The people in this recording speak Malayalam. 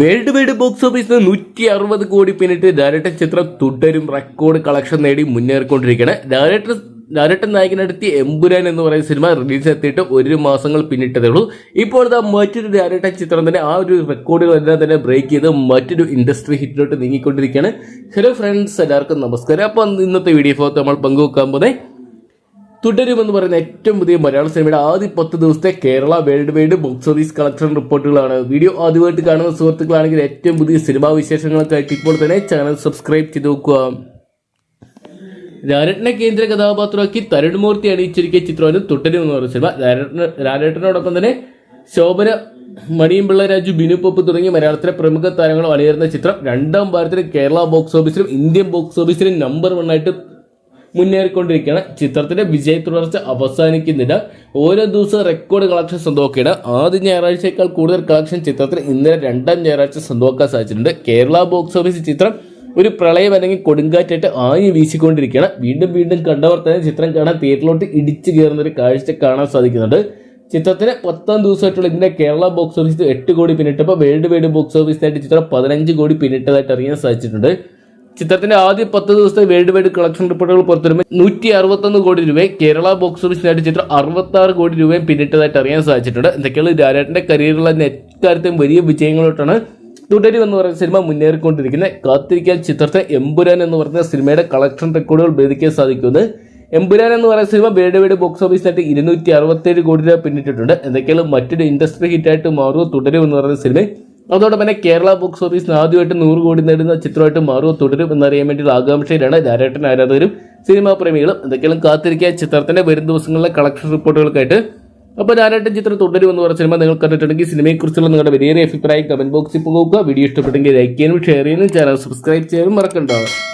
വേൾഡ് വൈഡ് ബോക്സ് ഓഫീസിൽ നൂറ്റി അറുപത് കോടി പിന്നിട്ട് ഡയറക്ടർ ചിത്രം തുടരും. റെക്കോർഡ് കളക്ഷൻ നേടി മുന്നേറിക്കൊണ്ടിരിക്കുകയാണ്. ഡയറക്ടർ ഡയറക്ടർ നായകനടുത്തി എമ്പുരാൻ എന്ന് പറയുന്ന സിനിമ റിലീസ് എത്തിയിട്ട് ഒരു മാസങ്ങൾ പിന്നിട്ടതേ ഉള്ളൂ. ഇപ്പോൾ ഇതാ മറ്റൊരു ഡയറക്ടർ ചിത്രം തന്നെ ആ ഒരു റെക്കോർഡുകളെല്ലാം തന്നെ ബ്രേക്ക് ചെയ്ത് മറ്റൊരു ഇൻഡസ്ട്രി ഹിറ്റിലോട്ട് നീങ്ങിക്കൊണ്ടിരിക്കുകയാണ്. ഹലോ ഫ്രണ്ട്സ് എല്ലാവർക്കും നമസ്കാരം. അപ്പം ഇന്നത്തെ വീഡിയോ ഫോത്ത് നമ്മൾ പങ്കുവെക്കാൻ പോകുന്നത് തുടരുമെന്ന് പറയുന്ന ഏറ്റവും പുതിയ മലയാള സിനിമയുടെ ആദ്യ പത്ത് ദിവസത്തെ Kerala world wide box office collection റിപ്പോർട്ടുകളാണ്. വീഡിയോ ആദ്യമായിട്ട് കാണുന്ന സുഹൃത്തുക്കളാണെങ്കിൽ ഏറ്റവും പുതിയ സിനിമാ വിശേഷങ്ങളൊക്കെ ആയിട്ട് ഇപ്പോൾ തന്നെ ചാനൽ സബ്സ്ക്രൈബ് ചെയ്ത് നോക്കുക രാരട്ടനെ കേന്ദ്ര കഥാപാത്രമാക്കി തരുൺമൂർത്തി അണിയിച്ചിരിക്കിയ ചിത്രമാണ് തുടരും പറഞ്ഞ സിനിമ. രാരട്ടനോടൊപ്പം തന്നെ ശോഭന മണിയും പിള്ള രാജു ബിനു തുടങ്ങിയ മലയാളത്തിലെ പ്രമുഖ താരങ്ങളും അണിയേറുന്ന ചിത്രം. രണ്ടാം ഭാരതത്തിലെ കേരള ബോക്സ് ഓഫീസിലും ഇന്ത്യൻ ബോക്സ് ഓഫീസിലും നമ്പർ വൺ ആയിട്ട് മുന്നേറിക്കൊണ്ടിരിക്കുകയാണ്. ചിത്രത്തിന്റെ വിജയ തുടർച്ച അവസാനിക്കുന്നില്ല. ഓരോ ദിവസവും റെക്കോർഡ് കളക്ഷൻ സ്വന്തമാക്കിയാണ് ആദ്യ ഞായറാഴ്ചയേക്കാൾ കൂടുതൽ കളക്ഷൻ ചിത്രത്തിന് ഇന്നലെ രണ്ടാം ഞായറാഴ്ച സ്വന്തമാക്കാൻ സാധിച്ചിട്ടുണ്ട്. കേരള ബോക്സ് ഓഫീസ് ചിത്രം ഒരു പ്രളയം അല്ലെങ്കിൽ കൊടുങ്കാറ്റായിട്ട് ആഞ്ഞു വീശിക്കൊണ്ടിരിക്കുകയാണ്. വീണ്ടും വീണ്ടും കണ്ടവർ തന്നെ ചിത്രം കാണാൻ തിയേറ്ററിലോട്ട് ഇടിച്ചു കയറുന്ന ഒരു കാഴ്ച കാണാൻ സാധിക്കുന്നുണ്ട്. ചിത്രത്തിന് പത്താം ദിവസമായിട്ടുള്ള ഇതിന്റെ കേരള ബോക്സ് ഓഫീസിൽ എട്ട് കോടി പിന്നിട്ടപ്പോൾ വേൾഡ് വൈഡ് ബോക്സ് ഓഫീസിനായിട്ട് ചിത്രം പതിനഞ്ച് കോടി പിന്നിട്ടതായിട്ട് അറിയാൻ സാധിച്ചിട്ടുണ്ട്. ചിത്രത്തിന്റെ ആദ്യ പത്ത് ദിവസത്തെ വേൾഡ് വൈഡ് കളക്ഷൻ റിപ്പോർട്ടുകൾ പുറത്തുവരുമ്പോൾ നൂറ്റി അറുപത്തൊന്ന് കോടി രൂപയും കേരള ബോക്സ് ഓഫീസിനായിട്ട് ചിത്രം അറുപത്തി ആറ് കോടി രൂപയും പിന്നിട്ടതായിട്ട് അറിയാൻ സാധിച്ചിട്ടുണ്ട്. എന്തൊക്കെയാണ് രാജാട്ടിന്റെ കരിയറിലുള്ള എക്കാര്യത്തെയും വലിയ വിജയങ്ങളോട്ടാണ് തുടരും എന്ന് പറയുന്ന സിനിമ മുന്നേറിക്കൊണ്ടിരിക്കുന്നത്. കാത്തിരിക്കാൻ ചിത്രത്തെ എമ്പുരാൻ എന്ന് പറയുന്ന സിനിമയുടെ കളക്ഷൻ റെക്കോർഡുകൾ ഭേദിക്കാൻ സാധിക്കുന്നത് എമ്പുരാൻ എന്ന് പറയുന്ന സിനിമ വേൾഡ് വൈഡ് ബോക്സ് ഓഫീസിനായിട്ട് ഇരുന്നൂറ്റി അറുപത്തേഴ് കോടി രൂപ പിന്നിട്ടിട്ടുണ്ട്. എന്തൊക്കെയാണ് മറ്റൊരു ഇൻഡസ്ട്രി ഹിറ്റായിട്ട് മാറുക തുടരും എന്ന് പറയുന്ന സിനിമ അതോടൊപ്പം തന്നെ കേരള ബോക്സ് ഓഫീസിന് ആദ്യമായിട്ട് നൂറ് കോടി നേടുന്ന ചിത്രമായിട്ട് മാറുമോ തുടരും എന്നറിയാൻ വേണ്ടിയുള്ള ആകാംക്ഷയിലാണ് ധാരാട്ടൻ ആരാധകരും സിനിമാ പ്രേമികളും. എന്തൊക്കെയാണ് കാത്തിരിക്കുക. ചിത്രത്തിന്റെ വരും ദിവസങ്ങളിലെ കളക്ഷൻ റിപ്പോർട്ടുകൾക്കായിട്ട്. അപ്പോൾ ധാരാട്ടൻ ചിത്രം തുടരും എന്ന് പറഞ്ഞ സിനിമ നിങ്ങൾ കണ്ടിട്ടുണ്ടെങ്കിൽ സിനിമയെക്കുറിച്ചുള്ള നിങ്ങളുടെ വലിയ അഭിപ്രായം കമന്റ് ബോക്സിൽ പോകുക വീഡിയോ ഇഷ്ടപ്പെട്ടെങ്കിൽ ലൈക്ക് ചെയ്യാനും ഷെയർ ചെയ്യാനും ചാനൽ സബ്സ്ക്രൈബ് ചെയ്യാനും മറക്കണ്ടാവും